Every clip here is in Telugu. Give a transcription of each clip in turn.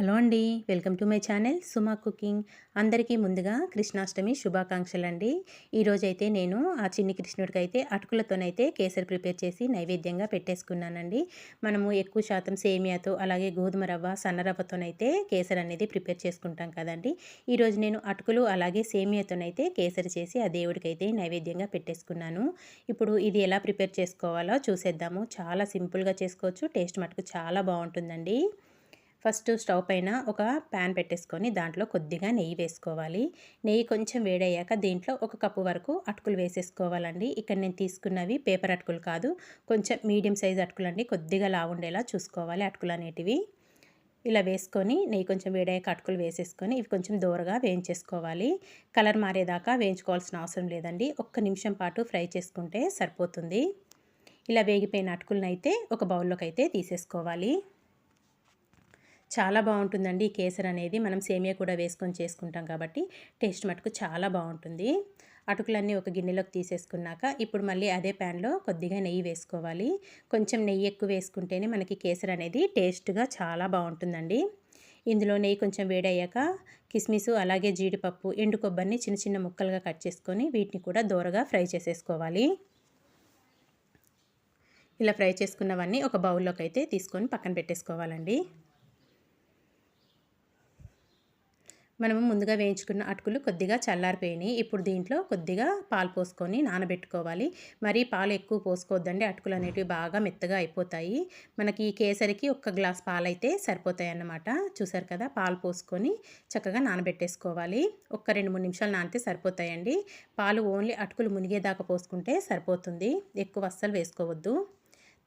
హలో అండి welcome to my channel Suma cooking. అందరికీ ముందుగా కృష్ణాష్టమి శుభాకాంక్షలు అండి ఈరోజైతే నేను ఆ చిన్ని కృష్ణుడికైతే అటుకులతోనైతే కేసరి ప్రిపేర్ చేసి నైవేద్యంగా పెట్టేసుకున్నానండి. మనము ఎక్కువ శాతం సేమియాతో అలాగే గోధుమ రవ్వ సన్న రవ్వతోనైతే కేసరి అనేది ప్రిపేర్ చేసుకుంటాం కదండి. ఈరోజు నేను అటుకులు అలాగే సేమియాతోనైతే కేసరి చేసి ఆ దేవుడికైతే నైవేద్యంగా పెట్టేసుకున్నాను. ఇప్పుడు ఇది ఎలా ప్రిపేర్ చేసుకోవాలో చూసేద్దాము. చాలా సింపుల్గా చేసుకోవచ్చు టేస్ట్ మటుకు చాలా బాగుంటుందండి. ఫస్ట్ స్టవ్ పైన ఒక ప్యాన్ పెట్టేసుకొని దాంట్లో కొద్దిగా నెయ్యి వేసుకోవాలి. నెయ్యి కొంచెం వేడయ్యాక దీంట్లో ఒక కప్పు వరకు అటుకులు వేసేసుకోవాలండి. ఇక్కడ నేను తీసుకున్నవి పేపర్ అటుకులు కాదు కొంచెం మీడియం సైజ్ అటుకులు అండి. కొద్దిగా లావుండేలా చూసుకోవాలి అటుకులు అనేటివి. ఇలా వేసుకొని నెయ్యి కొంచెం వేడయ్యాక అటుకులు వేసేసుకొని ఇవి కొంచెం దూరగా వేయించేసుకోవాలి. కలర్ మారేదాకా వేయించుకోవాల్సిన అవసరం లేదండి. ఒక్క నిమిషం పాటు ఫ్రై చేసుకుంటే సరిపోతుంది. ఇలా వేగిపోయిన అటుకులను అయితే ఒక బౌల్లోకి అయితే తీసేసుకోవాలి. చాలా బాగుంటుందండి. ఈ కేసర్ అనేది మనం సేమియా కూడా వేసుకొని చేసుకుంటాం కాబట్టి టేస్ట్ మటుకు చాలా బాగుంటుంది. అటుకులన్నీ ఒక గిన్నెలోకి తీసేసుకున్నాక ఇప్పుడు మళ్ళీ అదే ప్యాన్లో కొద్దిగా నెయ్యి వేసుకోవాలి. కొంచెం నెయ్యి ఎక్కువ వేసుకుంటేనే మనకి కేసర్ అనేది టేస్ట్గా చాలా బాగుంటుందండి. ఇందులో నెయ్యి కొంచెం వేడయ్యాక కిస్మిస్ అలాగే జీడిపప్పు ఎండు కొబ్బరిని చిన్న చిన్న ముక్కలుగా కట్ చేసుకొని వీటిని కూడా దూరగా ఫ్రై చేసేసుకోవాలి. ఇలా ఫ్రై చేసుకున్నవన్నీ ఒక బౌల్లోకి అయితే తీసుకొని పక్కన పెట్టేసుకోవాలండి. మనము ముందుగా వేయించుకున్న అటుకులు కొద్దిగా చల్లారిపోయినాయి. ఇప్పుడు దీంట్లో కొద్దిగా పాలు పోసుకొని నానబెట్టుకోవాలి. మరీ పాలు ఎక్కువ పోసుకోవద్దండి. అటుకులు అనేటివి బాగా మెత్తగా అయిపోతాయి. మనకి ఈ కేసరికి ఒక్క గ్లాస్ పాలు అయితే సరిపోతాయి అన్నమాట చూసారు కదా పాలు పోసుకొని చక్కగా నానబెట్టేసుకోవాలి. ఒక్క రెండు మూడు నిమిషాలు నానితే సరిపోతాయండి. పాలు ఓన్లీ అటుకులు మునిగేదాకా పోసుకుంటే సరిపోతుంది. ఎక్కువ అస్సలు వేసుకోవద్దు.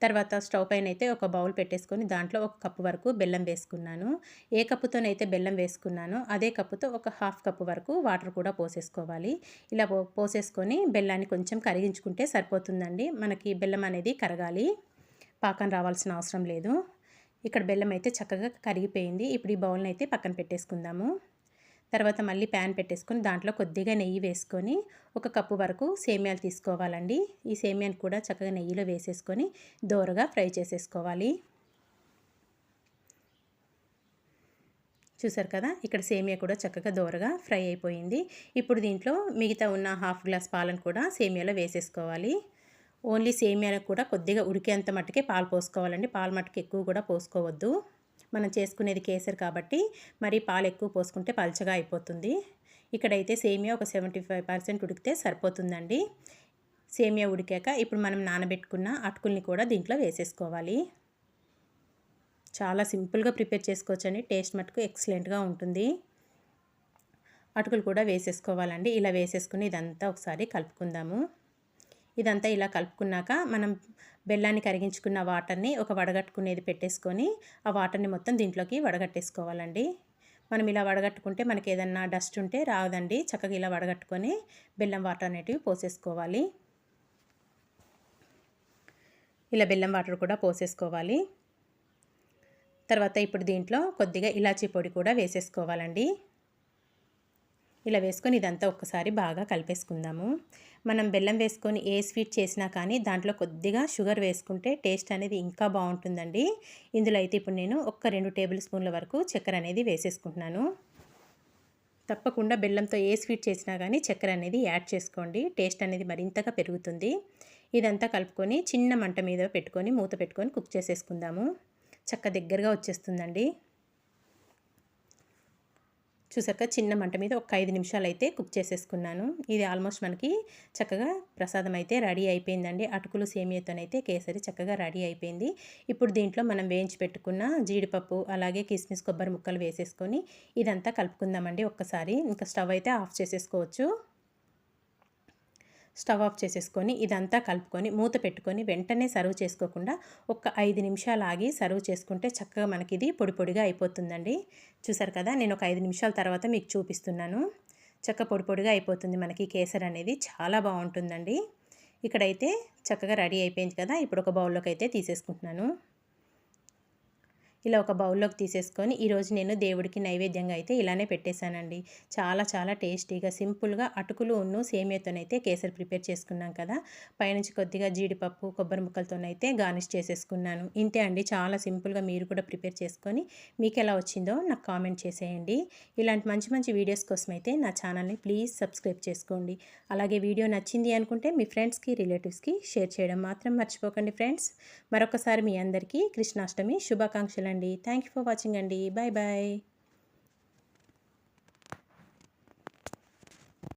తర్వాత స్టవ్ పైన అయితే ఒక బౌల్ పెట్టేసుకొని దాంట్లో ఒక కప్పు వరకు బెల్లం వేసుకున్నాను. ఏ కప్పుతోనైతే బెల్లం వేసుకున్నానో అదే కప్పుతో ఒక హాఫ్ కప్పు వరకు వాటర్ కూడా పోసేసుకోవాలి. ఇలా పోసేసుకొని బెల్లాన్ని కొంచెం కరిగించుకుంటే సరిపోతుందండి. మనకి బెల్లం అనేది కరగాలి. పాకం రావాల్సిన అవసరం లేదు. ఇక్కడ బెల్లం అయితే చక్కగా కరిగిపోయింది. ఇప్పుడు ఈ బౌల్ని అయితే పక్కన పెట్టేసుకుందాము. తర్వాత మళ్ళీ ప్యాన్ పెట్టేసుకొని దాంట్లో కొద్దిగా నెయ్యి వేసుకొని ఒక కప్పు వరకు సేమియాలు తీసుకోవాలండి. ఈ సేమియాని కూడా చక్కగా నెయ్యిలో వేసేసుకొని దోరగా ఫ్రై చేసేసుకోవాలి. చూసారు కదా? ఇక్కడ సేమియా కూడా చక్కగా దోరగా ఫ్రై అయిపోయింది. ఇప్పుడు దీంట్లో మిగతా ఉన్న హాఫ్ గ్లాస్ పాలను కూడా సేమియాలో వేసేసుకోవాలి. ఓన్లీ సేమియాలకు కూడా కొద్దిగా ఉడికేంత మట్టుకే పాలు పోసుకోవాలండి. పాలు మట్టుకు ఎక్కువ కూడా పోసుకోవద్దు. మనం చేసుకునేది కేసరి కాబట్టి మరి పాలు ఎక్కువ పోసుకుంటే పల్చగా అయిపోతుంది. ఇక్కడైతే సేమియా ఒక సెవెంటీ ఫైవ్ పర్సెంట్ ఉడికితే సరిపోతుందండి. సేమియా ఉడికాక ఇప్పుడు మనం నానబెట్టుకున్న అటుకుల్ని కూడా దీంట్లో వేసేసుకోవాలి. చాలా సింపుల్గా ప్రిపేర్ చేసుకోవచ్చండి. టేస్ట్ మటుకు ఎక్సలెంట్గా ఉంటుంది. అటుకులు కూడా వేసేసుకోవాలండి. ఇలా వేసేసుకుని ఇదంతా ఒకసారి కలుపుకుందాము. ఇదంతా ఇలా కలుపుకున్నాక మనం బెల్లాన్ని కరిగించుకున్న వాటర్ని ఒక వడగట్టుకునేది పెట్టేసుకొని ఆ వాటర్ని మొత్తం దీంట్లోకి వడగట్టేసుకోవాలండి. మనం ఇలా వడగట్టుకుంటే మనకి ఏదన్నా డస్ట్ ఉంటే రాదండి. చక్కగా ఇలా వడగట్టుకొని బెల్లం వాటర్ అనేటివి పోసేసుకోవాలి. ఇలా బెల్లం వాటర్ కూడా పోసేసుకోవాలి. తర్వాత ఇప్పుడు దీంట్లో కొద్దిగా ఇలాచీ పొడి కూడా వేసేసుకోవాలండి. ఇలా వేసుకొని ఇదంతా ఒక్కసారి బాగా కలిపేసుకుందాము. మనం బెల్లం వేసుకొని ఏ స్వీట్ చేసినా కానీ దాంట్లో కొద్దిగా షుగర్ వేసుకుంటే టేస్ట్ అనేది ఇంకా బాగుంటుందండి. ఇందులో అయితే ఇప్పుడు నేను ఒక్క రెండు టేబుల్ స్పూన్ల వరకు చక్కెర అనేది వేసేసుకుంటున్నాను. తప్పకుండా బెల్లంతో ఏ స్వీట్ చేసినా కానీ చక్కెర అనేది యాడ్ చేసుకోండి. టేస్ట్ అనేది మరింతగా పెరుగుతుంది. ఇదంతా కలుపుకొని చిన్న మంట మీద పెట్టుకొని మూత పెట్టుకొని కుక్ చేసేసుకుందాము. చక్క దగ్గరగా వచ్చేస్తుందండి. చూసాక చిన్న మంట మీద ఒక ఐదు నిమిషాలు అయితే కుక్ చేసేసుకున్నాను. ఇది ఆల్మోస్ట్ మనకి చక్కగా ప్రసాదం అయితే రెడీ అయిపోయిందండి. అటుకులు సేమియాతోనైతే కేసరి చక్కగా రెడీ అయిపోయింది. ఇప్పుడు దీంట్లో మనం వేయించి పెట్టుకున్న జీడిపప్పు అలాగే కిస్మిస్ కొబ్బరి ముక్కలు వేసేసుకొని ఇదంతా కలుపుకుందామండి ఒక్కసారి. ఇంకా స్టవ్ అయితే ఆఫ్ చేసేసుకోవచ్చు. స్టవ్ ఆఫ్ చేసేసుకొని ఇదంతా కలుపుకొని మూత పెట్టుకొని వెంటనే సర్వ్ చేసుకోకుండా ఒక ఐదు నిమిషాలు ఆగి సర్వ్ చేసుకుంటే చక్కగా మనకి ఇది పొడి పొడిగా అయిపోతుందండి. చూసారు కదా నేను ఒక ఐదు నిమిషాల తర్వాత మీకు చూపిస్తున్నాను. చక్క పొడి పొడిగా అయిపోతుంది మనకి కేసర్ అనేది. చాలా బాగుంటుందండి. ఇక్కడైతే చక్కగా రెడీ అయిపోయింది కదా ఇప్పుడు ఒక బౌల్లోకి అయితే తీసేసుకుంటున్నాను. ఇలా ఒక బౌల్లోకి తీసేసుకొని ఈరోజు నేను దేవుడికి నైవేద్యంగా అయితే ఇలానే పెట్టేశానండి. చాలా చాలా టేస్టీగా సింపుల్గా అటుకులు ఉన్ను సేమియాతోనైతే కేసరి ప్రిపేర్ చేసుకున్నాం కదా. పైనుంచి కొద్దిగా జీడిపప్పు కొబ్బరి ముక్కలతోనైతే గార్నిష్ చేసేసుకున్నాను. ఇంతే అండి. చాలా సింపుల్గా మీరు కూడా ప్రిపేర్ చేసుకొని మీకు ఎలా వచ్చిందో నాకు కామెంట్ చేసేయండి. ఇలాంటి మంచి మంచి వీడియోస్ కోసం అయితే నా ఛానల్ని ప్లీజ్ సబ్స్క్రైబ్ చేసుకోండి. అలాగే వీడియో నచ్చింది అనుకుంటే మీ ఫ్రెండ్స్కి రిలేటివ్స్కి షేర్ చేయడం మాత్రం మర్చిపోకండి ఫ్రెండ్స్. మరొకసారి మీ అందరికీ కృష్ణాష్టమి శుభాకాంక్షలు అండి. థ్యాంక్ యూ ఫర్ వాచింగ్ అండి. Bye bye